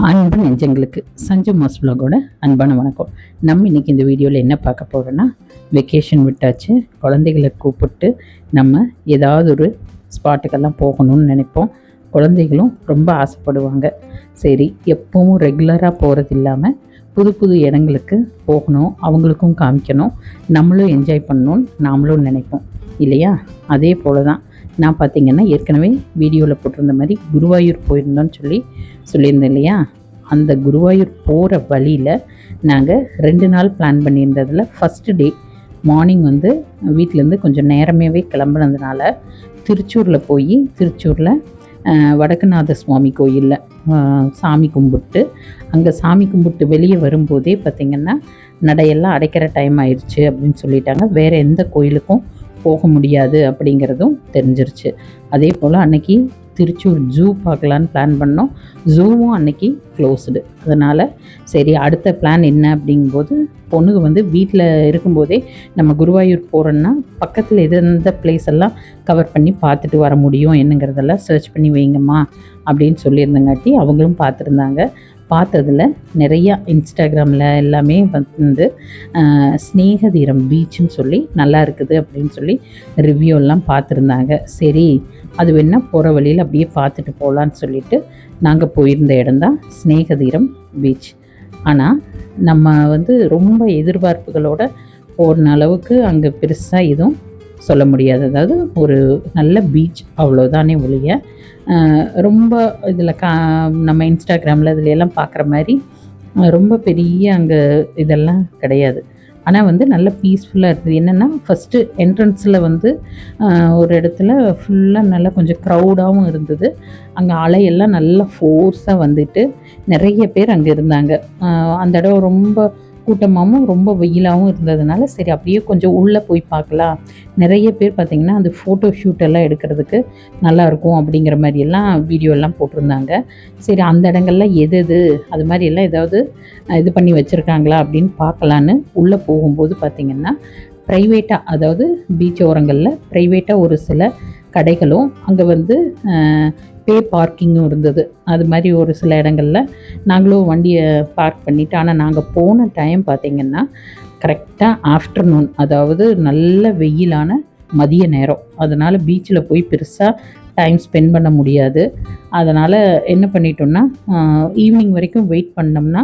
அன்பு நெஞ்சங்களுக்கு சஞ்சு மாஸ் விலாகோட அன்பான வணக்கம். நம்ம இன்னைக்கு இந்த வீடியோவில் என்ன பார்க்க போகிறோன்னா வெக்கேஷன் விட்டாச்சு. குழந்தைகளை கூப்பிட்டு நம்ம ஏதாவது ஒரு ஸ்பாட்டுக்கெல்லாம் போகணும்னு நினைப்போம். குழந்தைகளும் ரொம்ப ஆசைப்படுவாங்க. சரி எப்பவும் ரெகுலராக போகிறது இல்லாமல் புது புது இடங்களுக்கு போகணும் அவங்களுக்கும் காமிக்கணும். நம்மளும் என்ஜாய் பண்ணணும்னு நாமளும் நினைப்போம். இல்லையா? அதே போல தான் நான் பார்த்திங்கன்னா ஏற்கனவே வீடியோவில் போட்டிருந்த மாதிரி குருவாயூர் போயிருந்தோன்னு சொல்லி சொல்லியிருந்தேன் இல்லையா? அந்த குருவாயூர் போகிற வழியில் நாங்கள் ரெண்டு நாள் பிளான் பண்ணியிருந்ததில் ஃபஸ்ட்டு டே மார்னிங் வந்து வீட்டிலேருந்து கொஞ்சம் நேரமாகவே கிளம்புனதுனால திருச்சூரில் போய் திருச்சூரில் வடக்குநாத சுவாமி கோயிலில் சாமி கும்பிட்டு அங்கே சாமி கும்பிட்டு வெளியே வரும்போதே பார்த்திங்கன்னா நடையெல்லாம் அடைக்கிற டைம் ஆயிடுச்சு அப்படின்னு சொல்லிட்டாங்க. வேறு எந்த கோயிலுக்கும் போக முடியாது அப்படிங்கிறதும் தெரிஞ்சிருச்சு. அதே போல் அன்னைக்கு திருச்சூர் ஜூ பார்க்கலான்னு பிளான் பண்ணோம். ஜூவும் அன்னைக்கு க்ளோஸ்டு அதனால் சரி அடுத்த பிளான் என்ன அப்படிங்கும்போது பொண்ணுக்கு வந்து வீட்டில் இருக்கும்போதே நம்ம குருவாயூர் போகிறோன்னா பக்கத்தில் எது எந்த பிளேஸ் எல்லாம் கவர் பண்ணி பார்த்துட்டு வர முடியும். என்னங்கிறதெல்லாம் சர்ச் பண்ணி வைங்கம்மா அப்படின்னு சொல்லியிருந்தங்காட்டி அவங்களும் பார்த்துருந்தாங்க. பார்த்ததில் நிறையா இன்ஸ்டாகிராமில் எல்லாமே வந்து ஆஹ், ஸ்நேகதீரம் பீச்சுன்னு சொல்லி நல்லா இருக்குது அப்படின்னு சொல்லி ரிவ்யூலாம் பார்த்துருந்தாங்க. சரி அது வேணால் போகிற வழியில் அப்படியே பார்த்துட்டு போகலான்னு சொல்லிட்டு நாங்கள் போயிருந்த இடம்தான் ஸ்நேகதீரம் பீச் ஆனால் நம்ம வந்து ரொம்ப எதிர்பார்ப்புகளோட போன அளவுக்கு அங்கே பெருசாக எதுவும் சொல்ல முடியாது. அதாவது ஒரு நல்ல பீச் அவ்வளோதானே ஒழிய ரொம்ப இதில் கா நம்ம இன்ஸ்டாகிராமில் இதுல எல்லாம் பார்க்குற மாதிரி ரொம்ப பெரிய அங்கே இதெல்லாம் கிடையாது. ஆனால் வந்து நல்ல பீஸ்ஃபுல்லாக இருந்தது. என்னென்னா ஃபஸ்ட்டு என்ட்ரன்ஸில் வந்து ஒரு இடத்துல ஃபுல்லாக நல்லா கொஞ்சம் க்ரௌடாகவும் இருந்தது. அங்கே அலையெல்லாம் நல்லா ஃபோர்ஸாக வந்துட்டு நிறைய பேர் அங்கே இருந்தாங்க. அந்த இடம் ரொம்ப கூட்டமாகவும் ரொம்ப வெயிலாகவும் இருந்ததுனால சரி அப்படியே கொஞ்சம் உள்ளே போய் பார்க்கலாம். நிறைய பேர் பார்த்திங்கன்னா அந்த ஃபோட்டோ ஷூட் எல்லாம் எடுக்கிறதுக்கு நல்லா இருக்கும் அப்படிங்கிற மாதிரியெல்லாம் வீடியோலாம் போட்டிருந்தாங்க. சரி அந்த இடங்கள்ல எது எது அது மாதிரி எல்லாம் ஏதாவது இது பண்ணி வச்சுருக்காங்களா அப்படின்னு பார்க்கலான்னு உள்ளே போகும்போது பார்த்திங்கன்னா ப்ரைவேட்டாக அதாவது பீச் ஓரங்களில் ப்ரைவேட்டாக ஒரு சில கடைகளும் அங்கே வந்து பே பார்க்கிங்கும் இருந்தது. அது மாதிரி ஒரு சில இடங்கள்ல நாங்களும் வண்டியை பார்க் பண்ணிவிட்டு ஆனால் நாங்கள் போன டைம் பார்த்திங்கன்னா கரெக்டாக ஆஃப்டர்நூன் அதாவது நல்ல வெயிலான மதிய நேரம். அதனால் பீச்சில் போய் பெருசாக டைம் ஸ்பெண்ட் பண்ண முடியாது. அதனால் என்ன பண்ணிட்டோம்னா ஈவினிங் வரைக்கும் வெயிட் பண்ணோம்னா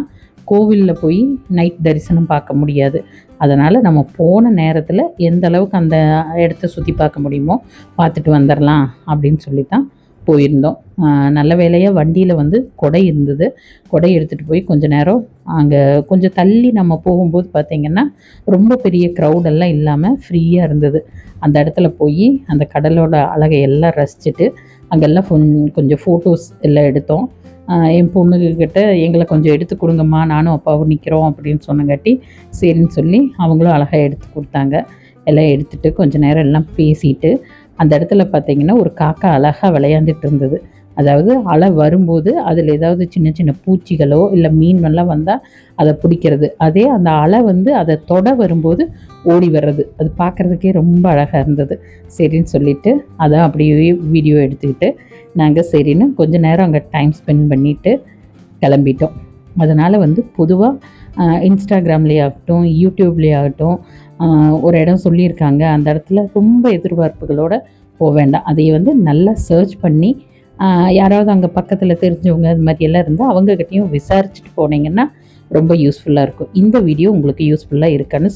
கோவிலில் போய் நைட் தரிசனம் பார்க்க முடியாது. அதனால் நம்ம போன நேரத்தில் எந்த அளவுக்கு அந்த இடத்த சுற்றி பார்க்க முடியுமோ பார்த்துட்டு வந்துடலாம் அப்படின்னு சொல்லி தான் போயிருந்தோம் நல்ல வேலையாக வண்டியில் வந்து கொடை இருந்தது. கொடை எடுத்துகிட்டு போய் கொஞ்ச நேரம் அங்கே கொஞ்சம் தள்ளி நம்ம போகும்போது பார்த்திங்கன்னா ரொம்ப பெரிய க்ரௌடெல்லாம் இல்லாமல் ஃப்ரீயாக இருந்தது. அந்த இடத்துல போய் அந்த கடலோட அழகை எல்லாம் ரசிச்சுட்டு அங்கெல்லாம் கொஞ்சம் ஃபோட்டோஸ் எல்லாம் எடுத்தோம். என் பொண்ணுக்கிட்ட எங்களை கொஞ்சம் எடுத்து கொடுங்கம்மா நானும் அப்பாவும் நிற்கிறோம் அப்படின்னு சொன்னங்காட்டி சரின்னு சொல்லி அவங்களும் அழகாக எடுத்து கொடுத்தாங்க. எல்லாம் எடுத்துட்டு கொஞ்சம் நேரம் எல்லாம் பேசிட்டு அந்த இடத்துல பார்த்தீங்கன்னா ஒரு காக்கா அழகாக விளையாண்டுட்டு இருந்தது. அதாவது அலை வரும்போது அதில் ஏதாவது சின்ன சின்ன பூச்சிகளோ இல்லை மீன்கள்லாம் வந்தால் அதை பிடிக்கிறது. அதே அந்த அலை வந்து அதை தொட வரும்போது ஓடி வர்றது. அது பார்க்குறதுக்கே ரொம்ப அழகாக இருந்தது. சரின்னு சொல்லிட்டு அதை அப்படியே வீடியோ எடுத்துக்கிட்டு நாங்கள் சரின்னு கொஞ்ச நேரம் அங்கே டைம் ஸ்பெண்ட் பண்ணிவிட்டு கிளம்பிட்டோம். அதனால் வந்து பொதுவாக இன்ஸ்டாகிராம்லேயே ஆகட்டும் யூடியூப்லேயே ஆகட்டும் ஒரு இடம் சொல்லியிருக்காங்க. அந்த இடத்துல ரொம்ப எதிர்பார்ப்புகளோடு போக வேண்டாம். அதை வந்து நல்லா சர்ச் பண்ணி யாராவது அங்கே பக்கத்தில் தெரிஞ்சவங்க அது மாதிரி எல்லாம் இருந்தால் அவங்கக்கிட்டேயும் விசாரிச்சுட்டு போனீங்கன்னா ரொம்ப யூஸ்ஃபுல்லாக இருக்கும். இந்த வீடியோ உங்களுக்கு யூஸ்ஃபுல்லாக இருக்கான்னு